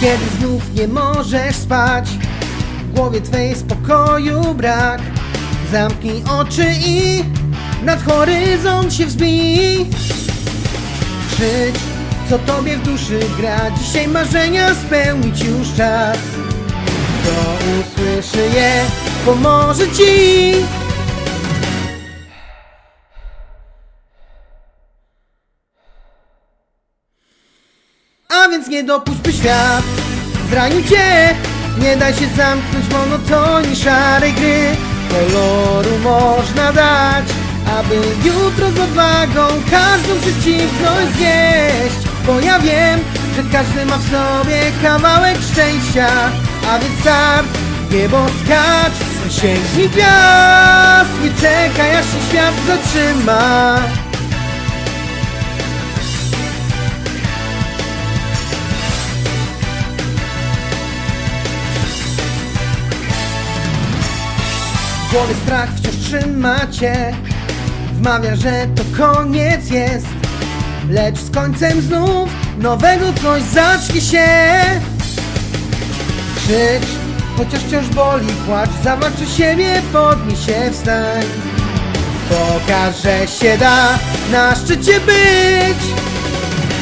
Kiedy znów nie możesz spać W głowie twej spokoju brak. Zamknij oczy i nad horyzont się wzbij. Żyć, co tobie w duszy gra. Dzisiaj marzenia spełnić już czas. Kto usłyszy je, pomoże ci nie dopuść, by świat. Zranił cię Nie daj się zamknąć monotonii szarej gry. Koloru można dać Aby jutro z odwagą każdą przeciwność zjeść. Bo ja wiem, że każdy ma w sobie kawałek szczęścia. A więc start, niebo skacz Sięgnij gwiazd, nie czekaj aż się świat zatrzyma W głowie strach wciąż trzyma cię. Wmawia, że to koniec jest. Lecz z końcem znów nowego coś zacznie się. Krzycz, chociaż wciąż boli płacz Zawalcz o siebie, podnij się, wstań. Pokaż, że się da na szczycie być.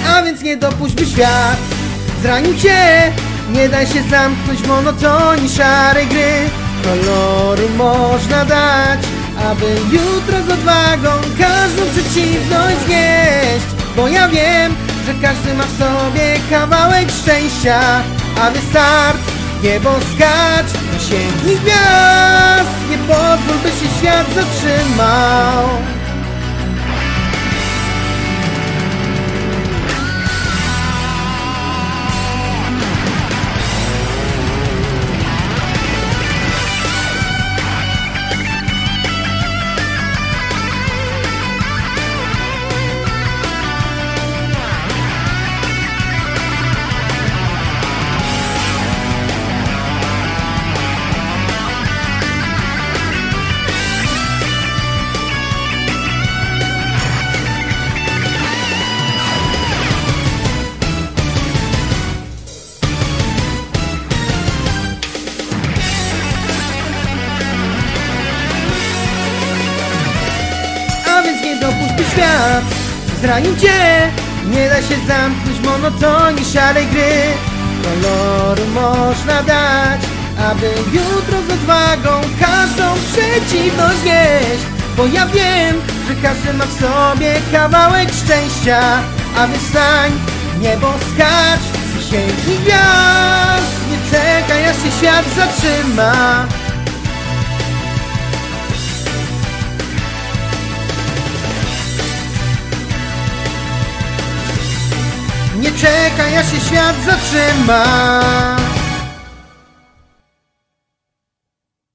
A więc nie dopuść, by świat. Zranił cię. Nie daj się zamknąć w monotonii szarej gry Koloru można dać Aby jutro z odwagą każdą przeciwność znieść. Bo ja wiem, że każdy ma w sobie kawałek szczęścia A więc start, niebo skacz Sięgnij gwiazd Nie pozwól, by się świat zatrzymał więc nie dopuść, świat. Zranił cię Nie da się zamknąć monotonii szarej gry. Koloru można dać Aby jutro z odwagą każdą przeciwność znieść. Bo ja wiem, że każdy ma w sobie kawałek szczęścia. A więc stań, niebo skacz Sięgnij gwiazd Nie czekaj aż się świat zatrzyma Nie czekaj, aż się świat zatrzyma